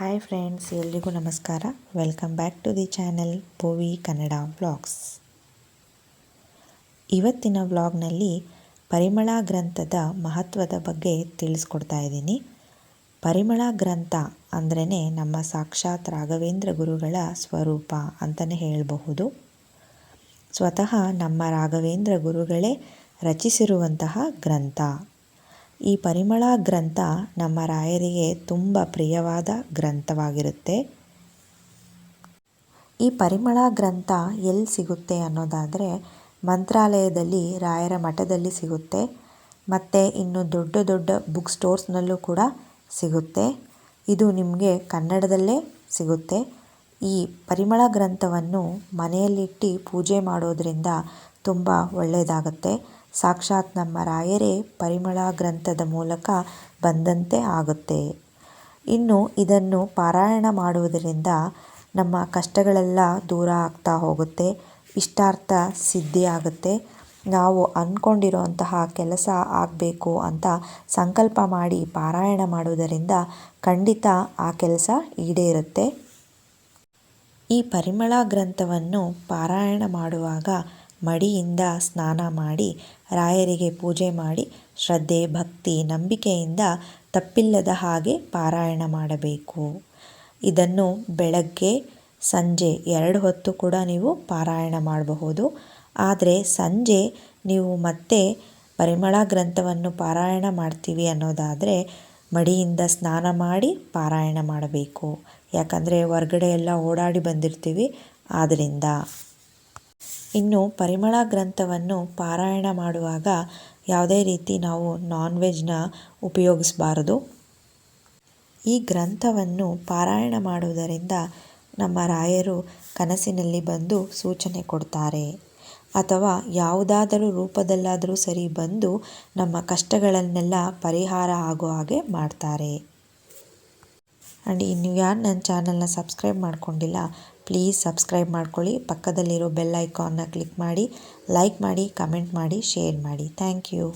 Hi friends ಎಲ್ರಿಗೂ ನಮಸ್ಕಾರ. Welcome back to the channel Poovi Kannada vlogs ಇವತ್ತಿನ ವ್ಲಾಗ್ನಲ್ಲಿ ಪರಿಮಳ ಗ್ರಂಥದ ಮಹತ್ವದ ಬಗ್ಗೆ ತಿಳಿಸ್ಕೊಡ್ತಾ ಇದ್ದೀನಿ. ಪರಿಮಳ ಗ್ರಂಥ ಅಂದ್ರೇ ನಮ್ಮ ಸಾಕ್ಷಾತ್ ರಾಘವೇಂದ್ರ ಗುರುಗಳ ಸ್ವರೂಪ ಅಂತಲೇ ಹೇಳಬಹುದು. ಸ್ವತಃ ನಮ್ಮ ರಾಘವೇಂದ್ರ ಗುರುಗಳೇ ರಚಿಸಿರುವಂತಹ ಗ್ರಂಥ. ಈ ಪರಿಮಳ ಗ್ರಂಥ ನಮ್ಮ ರಾಯರಿಗೆ ತುಂಬ ಪ್ರಿಯವಾದ ಗ್ರಂಥವಾಗಿರುತ್ತೆ. ಈ ಪರಿಮಳ ಗ್ರಂಥ ಎಲ್ಲಿ ಸಿಗುತ್ತೆ ಅನ್ನೋದಾದರೆ ಮಂತ್ರಾಲಯದಲ್ಲಿ, ರಾಯರ ಮಠದಲ್ಲಿ ಸಿಗುತ್ತೆ. ಮತ್ತು ಇನ್ನು ದೊಡ್ಡ ದೊಡ್ಡ ಬುಕ್ ಸ್ಟೋರ್ಸ್ನಲ್ಲೂ ಕೂಡ ಸಿಗುತ್ತೆ. ಇದು ನಿಮಗೆ ಕನ್ನಡದಲ್ಲೇ ಸಿಗುತ್ತೆ. ಈ ಪರಿಮಳ ಗ್ರಂಥವನ್ನು ಮನೆಯಲ್ಲಿಟ್ಟು ಪೂಜೆ ಮಾಡೋದರಿಂದ ತುಂಬ ಒಳ್ಳೆಯದಾಗತ್ತೆ ಸಾಕ್ಷಾತ್ ನಮ್ಮ ರಾಯರೇ ಪರಿಮಳ ಗ್ರಂಥದ ಮೂಲಕ ಬಂದಂತೆ ಆಗುತ್ತೆ. ಇನ್ನು ಇದನ್ನು ಪಾರಾಯಣ ಮಾಡುವುದರಿಂದ ನಮ್ಮ ಕಷ್ಟಗಳೆಲ್ಲ ದೂರ ಆಗ್ತಾ ಹೋಗುತ್ತೆ, ಇಷ್ಟಾರ್ಥ ಸಿದ್ಧಿಯಾಗುತ್ತೆ ನಾವು ಅಂದ್ಕೊಂಡಿರೋಂತಹ ಕೆಲಸ ಆಗಬೇಕು ಅಂತ ಸಂಕಲ್ಪ ಮಾಡಿ ಪಾರಾಯಣ ಮಾಡುವುದರಿಂದ ಖಂಡಿತ ಆ ಕೆಲಸ ಈಡೇರುತ್ತೆ. ಈ ಪರಿಮಳ ಗ್ರಂಥವನ್ನು ಪಾರಾಯಣ ಮಾಡುವಾಗ ಮಡಿಯಿಂದ ಸ್ನಾನ ಮಾಡಿ, ರಾಯರಿಗೆ ಪೂಜೆ ಮಾಡಿ, ಶ್ರದ್ಧೆ, ಭಕ್ತಿ, ನಂಬಿಕೆಯಿಂದ ತಪ್ಪಿಲ್ಲದ ಹಾಗೆ ಪಾರಾಯಣ ಮಾಡಬೇಕು. ಇದನ್ನು ಬೆಳಗ್ಗೆ ಸಂಜೆ ಎರಡು ಹೊತ್ತು ಕೂಡ ನೀವು ಪಾರಾಯಣ ಮಾಡಬಹುದು. ಆದರೆ ಸಂಜೆ ನೀವು ಮತ್ತೆ ಪರಿಮಳ ಗ್ರಂಥವನ್ನು ಪಾರಾಯಣ ಮಾಡ್ತೀವಿ ಅನ್ನೋದಾದರೆ ಮಡಿಯಿಂದ ಸ್ನಾನ ಮಾಡಿ ಪಾರಾಯಣ ಮಾಡಬೇಕು. ಯಾಕಂದರೆ ಹೊರ್ಗಡೆ ಎಲ್ಲ ಓಡಾಡಿ ಬಂದಿರ್ತೀವಿ ಆದ್ದರಿಂದ ಇನ್ನು ಪರಿಮಳ ಗ್ರಂಥವನ್ನು ಪಾರಾಯಣ ಮಾಡುವಾಗ ಯಾವುದೇ ರೀತಿ ನಾವು ನಾನ್ ವೆಜ್ನ ಉಪಯೋಗಿಸಬಾರದು. ಈ ಗ್ರಂಥವನ್ನು ಪಾರಾಯಣ ಮಾಡುವುದರಿಂದ ನಮ್ಮ ರಾಯರು ಕನಸಿನಲ್ಲಿ ಬಂದು ಸೂಚನೆ ಕೊಡ್ತಾರೆ. ಅಥವಾ ಯಾವುದಾದರೂ ರೂಪದಲ್ಲಾದರೂ ಸರಿ ಬಂದು ನಮ್ಮ ಕಷ್ಟಗಳನ್ನೆಲ್ಲ ಪರಿಹಾರ ಆಗೋ ಹಾಗೆ ಮಾಡ್ತಾರೆ. ಆ್ಯಂಡ್ ಇನ್ನು ಯಾರು ನನ್ನ ಚಾನಲ್ನ ಸಬ್ಸ್ಕ್ರೈಬ್ ಮಾಡ್ಕೊಂಡಿಲ್ಲ ಪ್ಲೀಸ್ ಸಬ್ಸ್ಕ್ರೈಬ್ ಮಾಡ್ಕೊಳ್ಳಿ. ಪಕ್ಕದಲ್ಲಿರೋ ಬೆಲ್ ಐಕಾನ್ನ ಕ್ಲಿಕ್ ಮಾಡಿ ಲೈಕ್ ಮಾಡಿ ಕಮೆಂಟ್ ಮಾಡಿ ಶೇರ್ ಮಾಡಿ. Thank you